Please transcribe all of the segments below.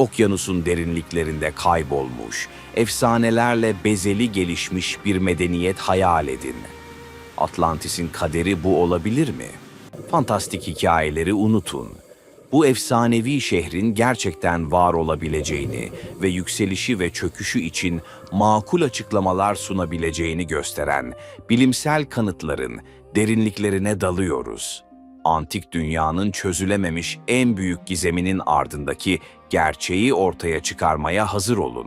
okyanusun derinliklerinde kaybolmuş, efsanelerle bezeli gelişmiş bir medeniyet hayal edin. Atlantis'in kaderi bu olabilir mi? Fantastik hikayeleri unutun. Bu efsanevi şehrin gerçekten var olabileceğini ve yükselişi ve çöküşü için makul açıklamalar sunabileceğini gösteren bilimsel kanıtların derinliklerine dalıyoruz. Antik dünyanın çözülememiş en büyük gizeminin ardındaki gerçeği ortaya çıkarmaya hazır olun.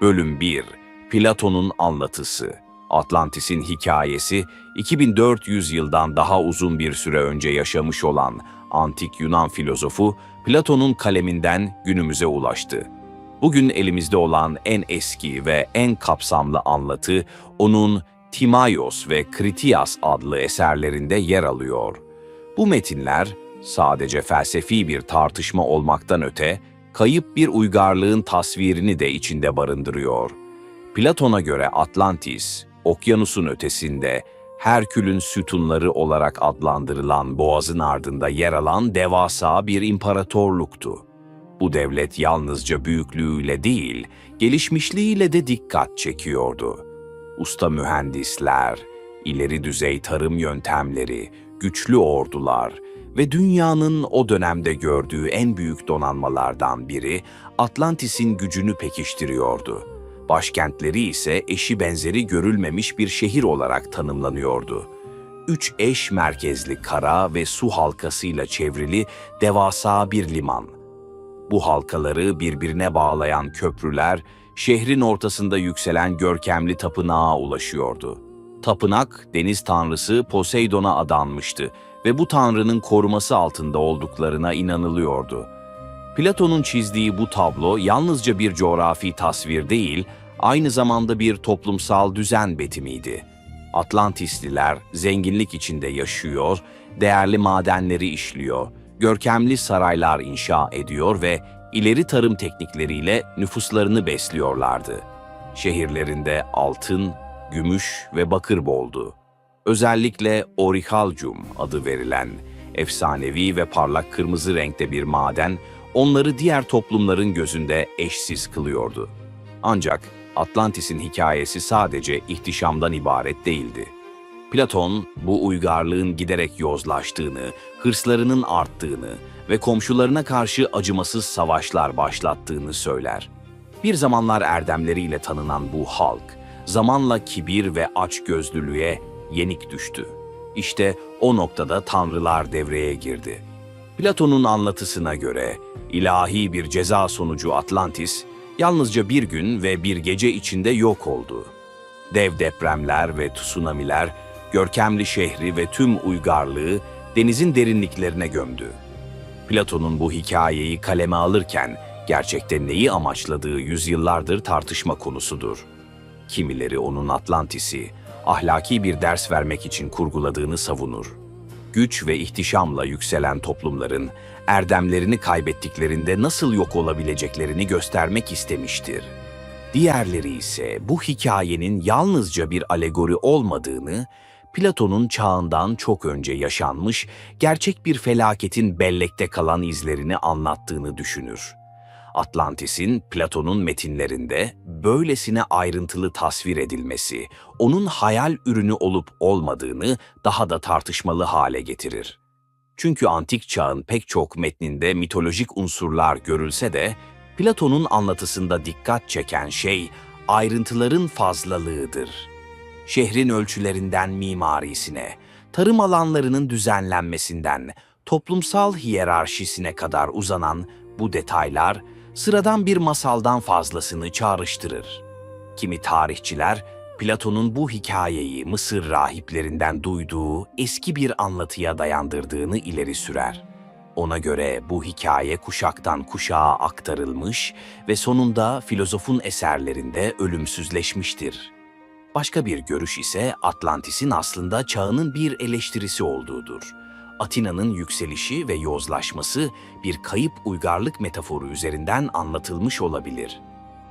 Bölüm 1 Platon'un anlatısı Atlantis'in hikayesi 2400 yıldan daha uzun bir süre önce yaşamış olan antik Yunan filozofu Platon'un kaleminden günümüze ulaştı. Bugün elimizde olan en eski ve en kapsamlı anlatı onun Timaios ve Kritias adlı eserlerinde yer alıyor. Bu metinler sadece felsefi bir tartışma olmaktan öte kayıp bir uygarlığın tasvirini de içinde barındırıyor. Platon'a göre Atlantis, okyanusun ötesinde Herkül'ün sütunları olarak adlandırılan boğazın ardında yer alan devasa bir imparatorluktu. Bu devlet yalnızca büyüklüğüyle değil, gelişmişliğiyle de dikkat çekiyordu. Usta mühendisler, ileri düzey tarım yöntemleri, güçlü ordular ve dünyanın o dönemde gördüğü en büyük donanmalardan biri Atlantis'in gücünü pekiştiriyordu. Başkentleri ise eşi benzeri görülmemiş bir şehir olarak tanımlanıyordu. Üç eş merkezli kara ve su halkasıyla çevrili devasa bir liman. Bu halkaları birbirine bağlayan köprüler, şehrin ortasında yükselen görkemli tapınağa ulaşıyordu. Tapınak, deniz tanrısı Poseidon'a adanmıştı ve bu tanrının koruması altında olduklarına inanılıyordu. Platon'un çizdiği bu tablo yalnızca bir coğrafi tasvir değil, aynı zamanda bir toplumsal düzen betimiydi. Atlantisliler zenginlik içinde yaşıyor, değerli madenleri işliyor, görkemli saraylar inşa ediyor ve ileri tarım teknikleriyle nüfuslarını besliyorlardı. Şehirlerinde altın, gümüş ve bakır boldu. Özellikle Orichalcum adı verilen efsanevi ve parlak kırmızı renkte bir maden onları diğer toplumların gözünde eşsiz kılıyordu. Ancak Atlantis'in hikayesi sadece ihtişamdan ibaret değildi. Platon bu uygarlığın giderek yozlaştığını, hırslarının arttığını ve komşularına karşı acımasız savaşlar başlattığını söyler. Bir zamanlar erdemleriyle tanınan bu halk, zamanla kibir ve açgözlülüğe yenik düştü. İşte o noktada tanrılar devreye girdi. Platon'un anlatısına göre ilahi bir ceza sonucu Atlantis yalnızca bir gün ve bir gece içinde yok oldu. Dev depremler ve tsunamiler görkemli şehri ve tüm uygarlığı denizin derinliklerine gömdü. Platon'un bu hikayeyi kaleme alırken gerçekte neyi amaçladığı yüzyıllardır tartışma konusudur. Kimileri onun Atlantis'i ahlaki bir ders vermek için kurguladığını savunur. Güç ve ihtişamla yükselen toplumların erdemlerini kaybettiklerinde nasıl yok olabileceklerini göstermek istemiştir. Diğerleri ise bu hikayenin yalnızca bir alegori olmadığını, Platon'un çağından çok önce yaşanmış gerçek bir felaketin bellekte kalan izlerini anlattığını düşünür. Atlantis'in Platon'un metinlerinde böylesine ayrıntılı tasvir edilmesi, onun hayal ürünü olup olmadığını daha da tartışmalı hale getirir. Çünkü antik çağın pek çok metninde mitolojik unsurlar görülse de, Platon'un anlatısında dikkat çeken şey ayrıntıların fazlalığıdır. Şehrin ölçülerinden mimarisine, tarım alanlarının düzenlenmesinden, toplumsal hiyerarşisine kadar uzanan bu detaylar sıradan bir masaldan fazlasını çağrıştırır. Kimi tarihçiler Platon'un bu hikayeyi Mısır rahiplerinden duyduğu eski bir anlatıya dayandırdığını ileri sürer. Ona göre bu hikaye kuşaktan kuşağa aktarılmış ve sonunda filozofun eserlerinde ölümsüzleşmiştir. Başka bir görüş ise Atlantis'in aslında çağının bir eleştirisi olduğudur. Atina'nın yükselişi ve yozlaşması bir kayıp uygarlık metaforu üzerinden anlatılmış olabilir.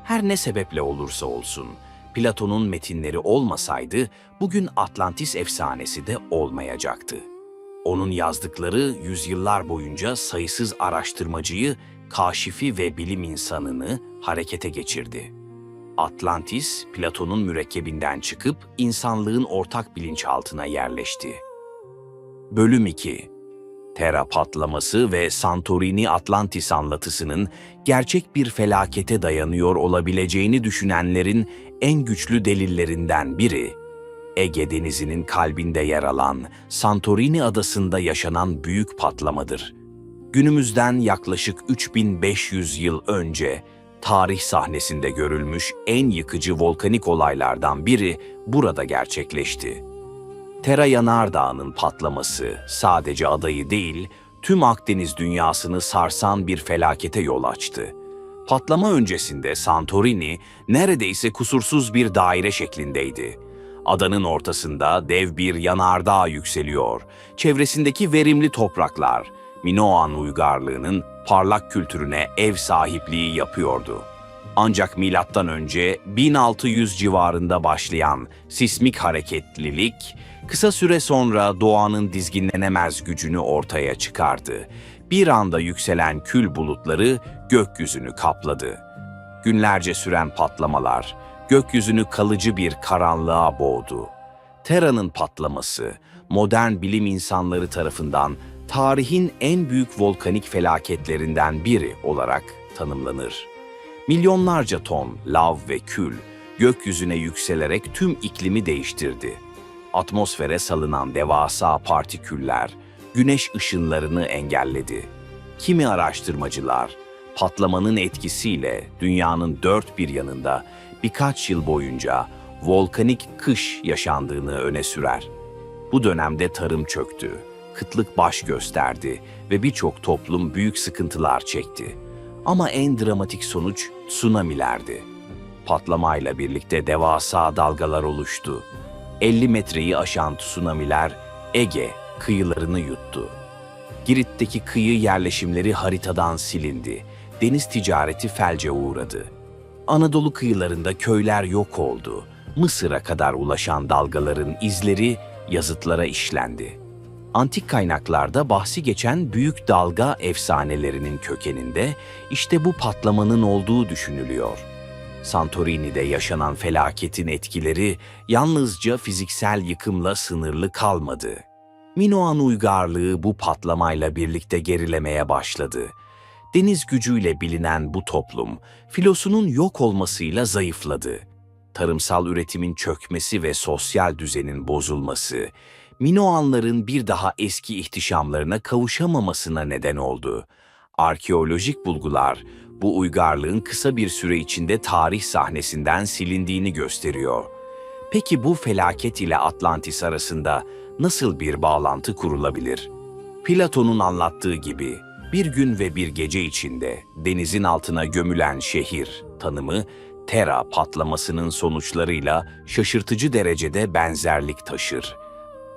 Her ne sebeple olursa olsun, Platon'un metinleri olmasaydı bugün Atlantis efsanesi de olmayacaktı. Onun yazdıkları yüzyıllar boyunca sayısız araştırmacıyı, kaşifi ve bilim insanını harekete geçirdi. Atlantis, Platon'un mürekkebinden çıkıp insanlığın ortak bilinçaltına yerleşti. Bölüm 2 Terra patlaması ve Santorini Atlantis anlatısının gerçek bir felakete dayanıyor olabileceğini düşünenlerin en güçlü delillerinden biri, Ege Denizi'nin kalbinde yer alan Santorini adasında yaşanan büyük patlamadır. Günümüzden yaklaşık 3500 yıl önce tarih sahnesinde görülmüş en yıkıcı volkanik olaylardan biri burada gerçekleşti. Tera Yanardağı'nın patlaması sadece adayı değil, tüm Akdeniz dünyasını sarsan bir felakete yol açtı. Patlama öncesinde Santorini neredeyse kusursuz bir daire şeklindeydi. Adanın ortasında dev bir yanardağ yükseliyor. Çevresindeki verimli topraklar, Minoan uygarlığının parlak kültürüne ev sahipliği yapıyordu. Ancak milattan önce 1600 civarında başlayan sismik hareketlilik kısa süre sonra doğanın dizginlenemez gücünü ortaya çıkardı. Bir anda yükselen kül bulutları gökyüzünü kapladı. Günlerce süren patlamalar gökyüzünü kalıcı bir karanlığa boğdu. Terra'nın patlaması modern bilim insanları tarafından tarihin en büyük volkanik felaketlerinden biri olarak tanımlanır. Milyonlarca ton lav ve kül gökyüzüne yükselerek tüm iklimi değiştirdi. Atmosfere salınan devasa partiküller güneş ışınlarını engelledi. Kimi araştırmacılar patlamanın etkisiyle dünyanın dört bir yanında birkaç yıl boyunca volkanik kış yaşandığını öne sürer. Bu dönemde tarım çöktü, kıtlık baş gösterdi ve birçok toplum büyük sıkıntılar çekti. Ama en dramatik sonuç tsunamilerdi. Patlamayla birlikte devasa dalgalar oluştu. 50 metreyi aşan tsunamiler Ege kıyılarını yuttu. Girit'teki kıyı yerleşimleri haritadan silindi. Deniz ticareti felce uğradı. Anadolu kıyılarında köyler yok oldu. Mısır'a kadar ulaşan dalgaların izleri yazıtlara işlendi. Antik kaynaklarda bahsi geçen büyük dalga efsanelerinin kökeninde işte bu patlamanın olduğu düşünülüyor. Santorini'de yaşanan felaketin etkileri yalnızca fiziksel yıkımla sınırlı kalmadı. Minoan uygarlığı bu patlamayla birlikte gerilemeye başladı. Deniz gücüyle bilinen bu toplum, filosunun yok olmasıyla zayıfladı. Tarımsal üretimin çökmesi ve sosyal düzenin bozulması, Minoanların bir daha eski ihtişamlarına kavuşamamasına neden oldu. Arkeolojik bulgular, bu uygarlığın kısa bir süre içinde tarih sahnesinden silindiğini gösteriyor. Peki bu felaket ile Atlantis arasında nasıl bir bağlantı kurulabilir? Platon'un anlattığı gibi bir gün ve bir gece içinde denizin altına gömülen şehir tanımı Terra patlamasının sonuçlarıyla şaşırtıcı derecede benzerlik taşır.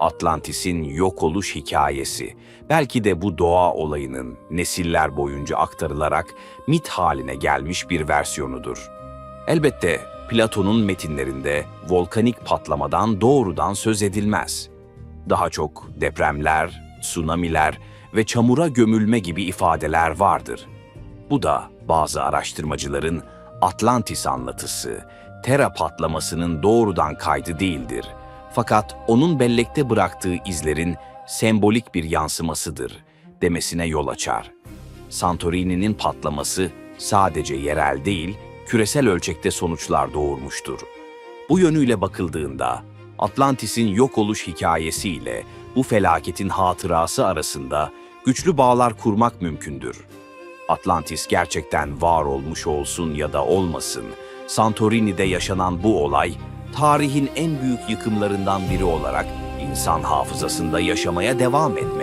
Atlantis'in yok oluş hikayesi belki de bu doğa olayının nesiller boyunca aktarılarak mit haline gelmiş bir versiyonudur. Elbette Platon'un metinlerinde volkanik patlamadan doğrudan söz edilmez. Daha çok depremler, tsunamiler ve çamura gömülme gibi ifadeler vardır. Bu da bazı araştırmacıların Atlantis anlatısı, Terra patlamasının doğrudan kaydı değildir. Fakat onun bellekte bıraktığı izlerin sembolik bir yansımasıdır demesine yol açar. Santorini'nin patlaması sadece yerel değil, küresel ölçekte sonuçlar doğurmuştur. Bu yönüyle bakıldığında Atlantis'in yok oluş hikayesiyle bu felaketin hatırası arasında güçlü bağlar kurmak mümkündür. Atlantis gerçekten var olmuş olsun ya da olmasın, Santorini'de yaşanan bu olay, tarihin en büyük yıkımlarından biri olarak insan hafızasında yaşamaya devam etmektedir.